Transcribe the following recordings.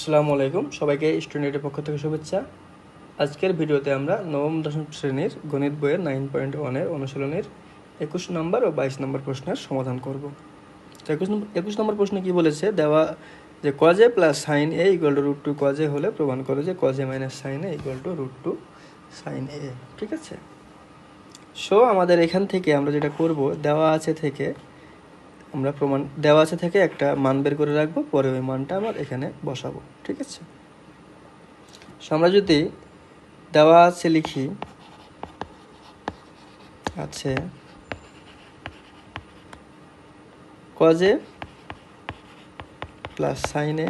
আসসালামু আলাইকুম। সবাইকে স্টুডেন্টের পক্ষ থেকে শুভেচ্ছা। আজকের ভিডিওতে আমরা নবম দশম শ্রেণির গণিত বইয়ের নাইন পয়েন্ট ওয়ানের অনুশীলনের একুশ নম্বর ও বাইশ নম্বর প্রশ্নের সমাধান করব। তো একুশ নম্বর একুশ নম্বর প্রশ্ন কী বলেছে? দেওয়া যে cos A plus sine A equal to root two cos A হলে প্রমাণ করে যে cos A minus sine A equal to root two sine A ঠিক আছে? সো আমাদের এখান থেকে আমরা যেটা করব, দেওয়া আছে থেকে আমরা প্রমাণ দেওয়া আছে থেকে একটা মান বের করে রাখব, পরে ওই মানটা আমার এখানে বসাবো, ঠিক আছে? সো আমরা যদি দেওয়া আছে লিখি, আছে cos A plus sine A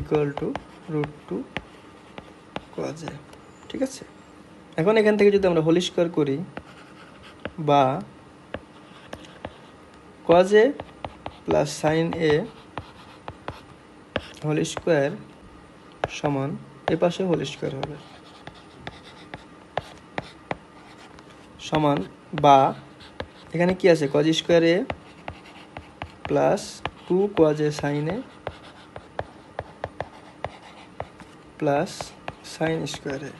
equal to root two cos A ঠিক আছে? এখন এখান থেকে যদি আমরা হোল স্কোয়ার করি বা cos A plus sine A whole square সমান এ পাশে হোল স্কোয়ার হবে। সমান বা এখানে কি আছে? Cos square A plus two cos A sine A plus sine square A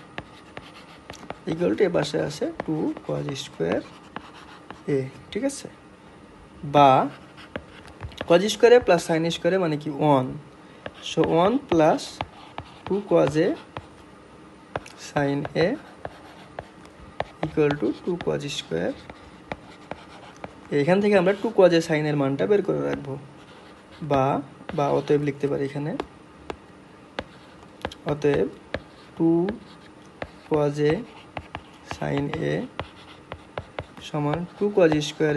equal to এ পাশে আছে টু কজ স্কোয়ার এ ঠিক আছে? বা কজ স্কোয়ারে প্লাস সাইন স্কোয়ারে মানে কি? One so one plus two cos A sine A equal to two cos square. এখান থেকে আমরা টু কজ সাইনের মানটা বের করে রাখব। বা বা অতএব লিখতে পারি এখানে। অতএব two cos A sine A সমান two cos square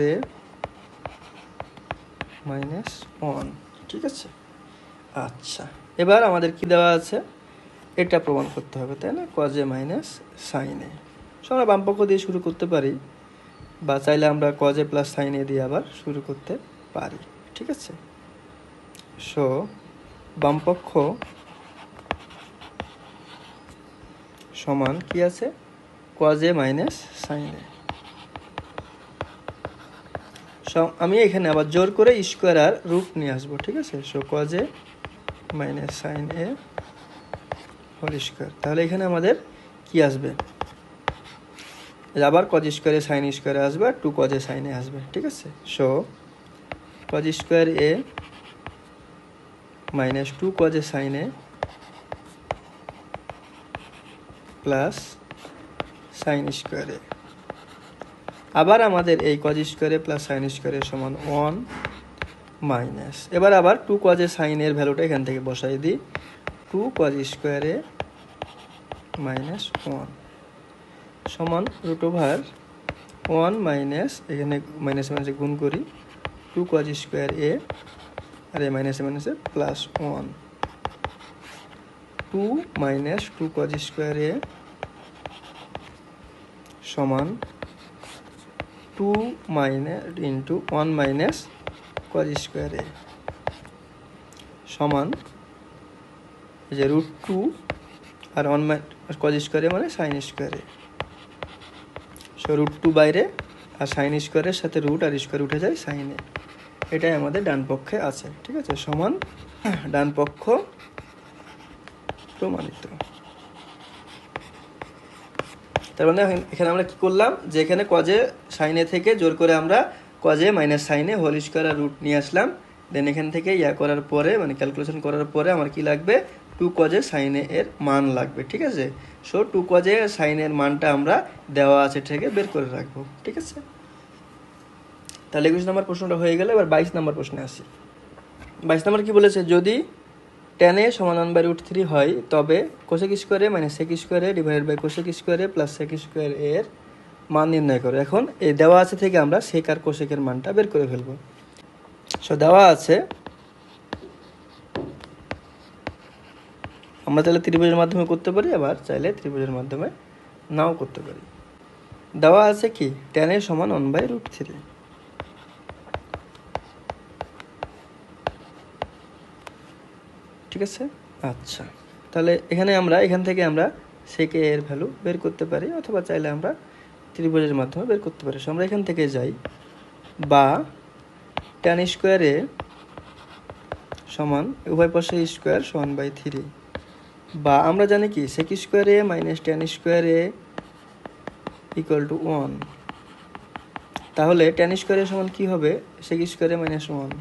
minus one. ঠিক আছে? আচ্ছা এবার আমাদের কি দেওয়া আছে? এটা প্রমাণ করতে হবে, তাই না? কজে মাইনাস সাইনে সো আমরা বামপক্ষ দিয়ে শুরু করতে পারি, বা চাইলে আমরা কজে প্লাস সাইনে দিয়ে আবার শুরু করতে পারি, ঠিক আছে? সো বামপক্ষ সমান কি আছে? কজে মাইনাস সাইনে আমি এখানে আবার জোর করে স্কোয়ার আর রুট নিয়ে আসব, ঠিক আছে? So cos A minus sine A whole square তাহলে এখানে আমাদের কি আসবে? আবার কজ স্কোয়ারে সাইন স্কোয়ারে আসবে আর টু কজে সাইনে আসবে, ঠিক আছে? So cos square A minus two cos A sine A plus sine স্কোয়ারে আবার আমাদের এই কজ স্কোয়ারে প্লাস সাইন স্কোয়ারের সমান ওয়ান মাইনাস এবার আবার টু কজে সাইনের ভ্যালুটা এখান থেকে বসাই দিই। Two cos square A minus one সমান রুট ওভার ওয়ান মাইনাস এখানে মাইনাস মাইনাসে গুণ করি। টু কজ স্কোয়ার এ, আর এই মাইনাসে মাইনাসে plus one two minus two cos square A সমান two minus into one minus cos square A সমান যে root two R one my cos square A মানে sign square A so root two বাইরে আর sign স্কোয়ারের সাথে রুট আর square উঠে যায় সাইনে এটাই আমাদের ডান পক্ষে আছে, ঠিক আছে? সমান ডান পক্ষ প্রমাণিত। তার মানে এখানে আমরা কি করলাম? যে এখানে কজে সাইনে থেকে জোর করে আমরা cos A minus sine A whole square root নিয়ে আসলাম। দেন এখান থেকে ইয়া করার পরে মানে ক্যালকুলেশন করার পরে আমার কি লাগবে? টু কজে সাইনে এর মান লাগবে, ঠিক আছে? সো টু কজে সাইনের মানটা আমরা দেওয়া আছে থেকে বের করে রাখব, ঠিক আছে? তাহলে একুশ নম্বর প্রশ্নটা হয়ে গেলে, এবার বাইশ নম্বর প্রশ্নে আসি। বাইশ নম্বর কি বলেছে? যদি টেন এ সমান বাই রুট থ্রি হয়, তবে কোশেক স্কোয়ারে মানে সেক স্কোয়ারে ডিভাইডেড বাই কোশেক স্কোয়ারে প্লাস সেক স্কোয়ার এর মান নির্ণয় করো। এখন এই দেওয়া আছে থেকে আমরা সেক আর কোশেকের মানটা বের করে ফেলব। সো দেওয়া আছে। আমরা চাইলে ত্রিভুজের মাধ্যমে করতে পারি, আবার চাইলে ত্রিভুজের মাধ্যমে নাও করতে পারি। দেওয়া আছে কি? টেন এ সমান ওয়ান বাই রুট থ্রি ঠিক আছে? আচ্ছা। তাহলে এখানে আমরা, এখান থেকে আমরা সেকে এর ভ্যালু বের করতে পারি, অথবা চাইলে আমরা ত্রিভুজের মাধ্যমে বের করতে পারি। আমরা এখান থেকে যাই। বা ট্যান স্কোয়ারে সমান উভয় পাশে স্কোয়ার সমান বাই থ্রি বা আমরা জানি কি sec square minus tan square equal to one তাহলে টেন স্কোয়ারের সমান কী হবে? Sec square A minus one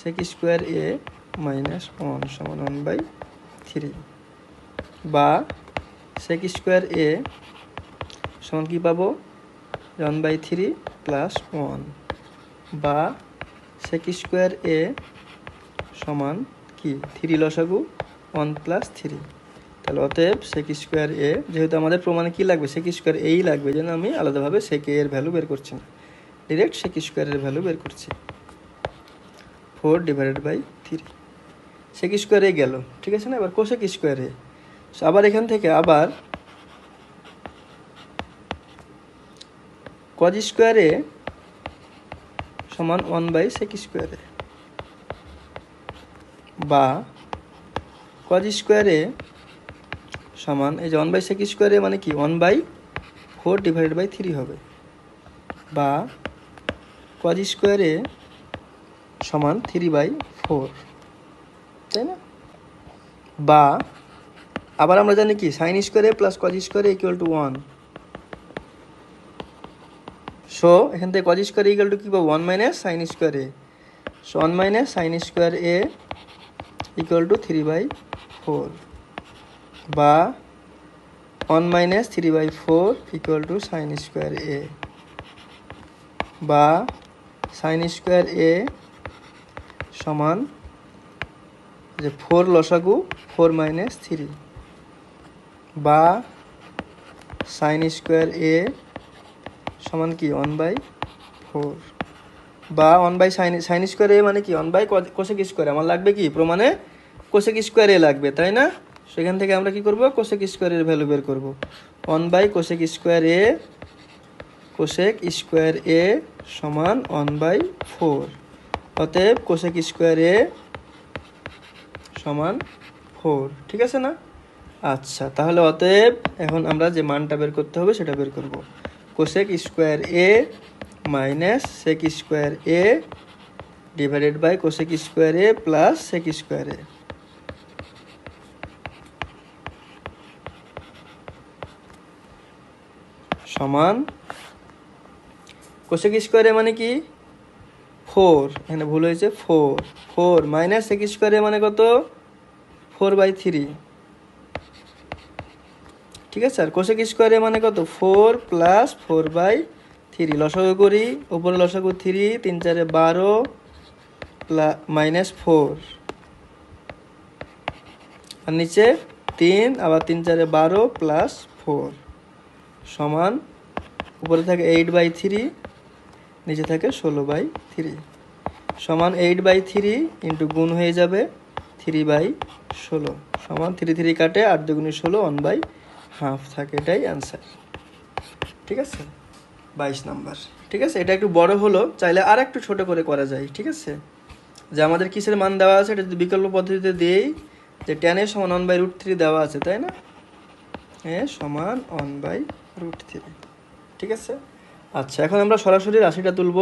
sec square A minus one সমান ওয়ান বাই থ্রি বা সেক স্কোয়ার এ সমান কী পাবো? One by three plus one বা সেক স্কোয়ার এ সমান কি? থ্রি লসাগু ওয়ান প্লাস থ্রি তাহলে অতএব সেক স্কোয়ার এ যেহেতু আমাদের প্রমাণে কী লাগবে? সেক স্কোয়ার এই লাগবে, যেন আমি আলাদাভাবে সেক এর ভ্যালু বের করছি না। ডিরেক্ট সেক স্কোয়ারের ভ্যালু বের করছি। Four divided by three sec স্কোয়ারে গেল? ঠিক আছে না? এবার কোসেক স্কোয়ারে সো আবার এখান থেকে আবার কজ স্কোয়ারে সমান ওয়ান বাই সেক স্কোয়ারে বা কজ স্কোয়ারে সমান, এই যে ওয়ান বাই সেক স্কোয়ারে মানে কি? One by four divided by three হবে। বা কজ স্কোয়ারে সমান থ্রি বাই ফোর তাই না? বা আবার আমরা জানি কি sine square A plus cos square A equal to one so এখান থেকে কজ স্কোয়ার ইকুয়াল টু কী পাবো? One minus sine square A so one minus sine square A equal to three by four বা one minus three by four equal to sine square A বা sine square এ সমান যে four লসাগু, four minus three. বা sine square এ সমান কি? One by four. বা one by sine sine square A মানে কি? One by cosec square. আমার লাগবে কি? প্রমাণে কোসেক স্কোয়ার এ লাগবে, তাই না? সেখান থেকে আমরা কি করব? কোসেক স্কোয়ারের ভ্যালু বের করব। One by cosec square A, cosec square A সমান ওয়ান বাই ফোর। অতএব কোসেক স্কোয়ার এ সমান ফোর, ঠিক আছে না? আচ্ছা তাহলে অতএব এখন আমরা যে মানটা বের করতে হবে সেটা বের করব। Cosec square A minus sec square A divided by cosec square A plus sec square A সমান কোসেক স্কোয়ারে মানে কি? ফোর, এখানে ভুল হয়েছে, four. Four minus sec square A মানে কত? Four by three. ঠিক আছে, আর কোসেক স্কোয়ারে মানে কত? Four plus four by three. লসাগু করি, উপরে লসাগু থ্রি, তিন চারে বারো মাইনাস ফোর। আর নিচে তিন, আবার তিন চারে বারো প্লাস ফোর। সমান, উপরে থাকে এইট বাই থ্রি নিচে থাকে ষোলো বাই থ্রি। সমান এইট বাই থ্রি ইন্টু গুণ হয়ে যাবে থ্রি বাই ষোলো। সমান থ্রি থ্রি কাটে আট দুগুণে ষোলো ওয়ান বাই হাফ থাকে, এটাই অ্যান্সার ঠিক আছে? বাইশ নাম্বার। ঠিক আছে? এটা একটু বড় হলো, চাইলে আর একটু ছোট করে করা যায়, ঠিক আছে? যে আমাদের কিসের মান দেওয়া আছে, এটা যদি বিকল্প পদ্ধতিতে দিই, যে টেনের সমান ওয়ান বাই রুট থ্রি দেওয়া আছে, তাই না? এ সমান ওয়ান বাই রুট থ্রি ঠিক আছে? আচ্ছা এখন আমরা সরাসরি রাশিটা তুলব,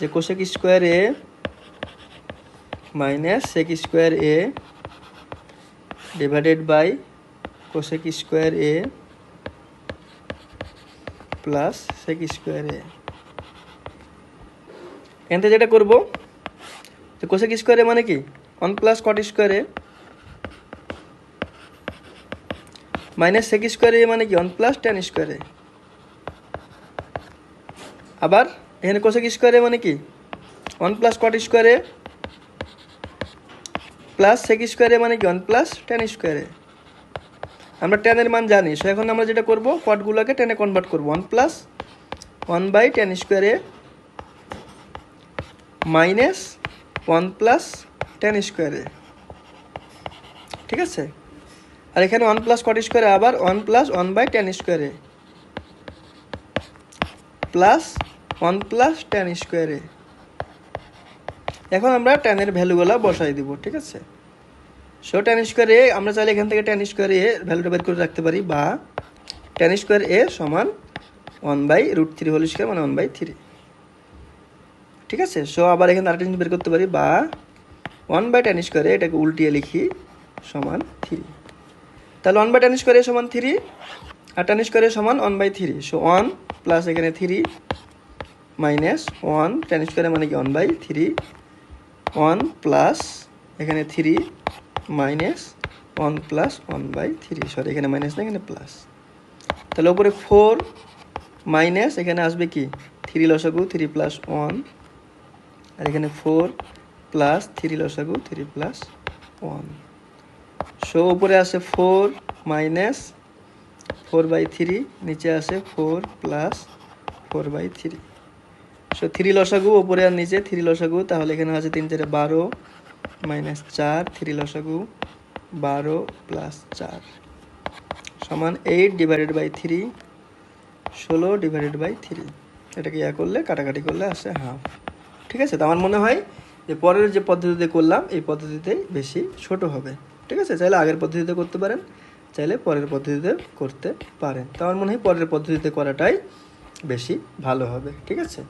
যে cosec square A minus sec square A divided by cosec square A plus sec square A. এখান থেকে যেটা করব যে কোশেক স্কোয়ারে মানে কি? ওয়ান প্লাস কট স্কোয়ারে মাইনাস সেক স্কোয়ারে মানে কি? ওয়ান প্লাস টেন স্কোয়ারে আবার এখানে কোশেক স্কোয়ারে মানে কি? ওয়ান প্লাস কট স্কোয়ারে প্লাস সেক স্কোয়ারে মানে কি? ওয়ান প্লাস টেন স্কোয়ারে আমরা টেনের মান জানি সো এখন আমরা যেটা করব কটগুলোকে টেনে কনভার্ট করব। One plus one by tan square A minus one plus tan square A ঠিক আছে? আর এখানে ওয়ান প্লাস কট স্কোয়ারে আবার one plus one by tan square A plus one plus tan square A এখন আমরা টেনের ভ্যালুগুলো বসাই দিব, ঠিক আছে? সো টেন স্কোয়ারে আমরা চাইলে এখান থেকে টেন স্কোয়ার এ ভ্যালুটা বের করে রাখতে পারি বা টেন স্কোয়ার এ সমান one by root three whole square মানে ওয়ান বাই থ্রি ঠিক আছে? সো আবার এখানে আরেকটা জিনিস বের করতে পারি বা ওয়ান বাই টেন স্কোয়ারে এটাকে উল্টিয়ে লিখি সমান থ্রি তাহলে ওয়ান বাই টেন স্কোয়ারে সমান থ্রি আর টেন স্কোয়ারে সমান one by three so one plus এখানে three minus one tan square A মানে কি one by three one plus এখানে three minus one plus one by three sorry এখানে minus না, এখানে plus তাহলে উপরে ফোর মাইনাস এখানে আসবে কি? থ্রি লসাগু থ্রি প্লাস ওয়ান আর এখানে ফোর প্লাস থ্রি লসাগু থ্রি প্লাস ওয়ান সো উপরে আসে four minus four by three, নিচে আসে four plus four by three. So three লসাগু, ওপরে আর নিচে থ্রি লসাগু, তাহলে এখানে আছে তিন চারে বারো মাইনাস চার, থ্রি লসাগু বারো প্লাস চার। সমান এইট ডিভাইডেড বাই থ্রি, ষোলো ডিভাইডেড বাই থ্রি। এটাকে ইয়া করলে, কাটাকাটি করলে আসে হাফ। ঠিক আছে? তো আমার মনে হয় যে পরের যে পদ্ধতিতে করলাম, এই পদ্ধতিতেই বেশি ছোট হবে। ঠিক আছে? চাইলে আগের পদ্ধতিতে করতে পারেন। চাইলে পরের পদ্ধতিতে করতে পারেন। তো আমার মনে হয় পরের পদ্ধতিতে করাটাই বেশি ভালো হবে, ঠিক আছে?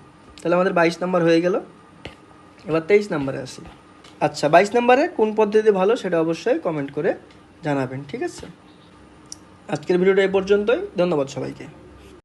তাহলে আমাদের বাইশ নাম্বার হয়ে গেল। এবার তেইশ নাম্বারে আসি। আচ্ছা বাইশ নাম্বারে কোন পদ্ধতি ভালো সেটা অবশ্যই কমেন্ট করে জানাবেন, ঠিক আছে? আজকের ভিডিওটা এই পর্যন্তই। ধন্যবাদ সবাইকে।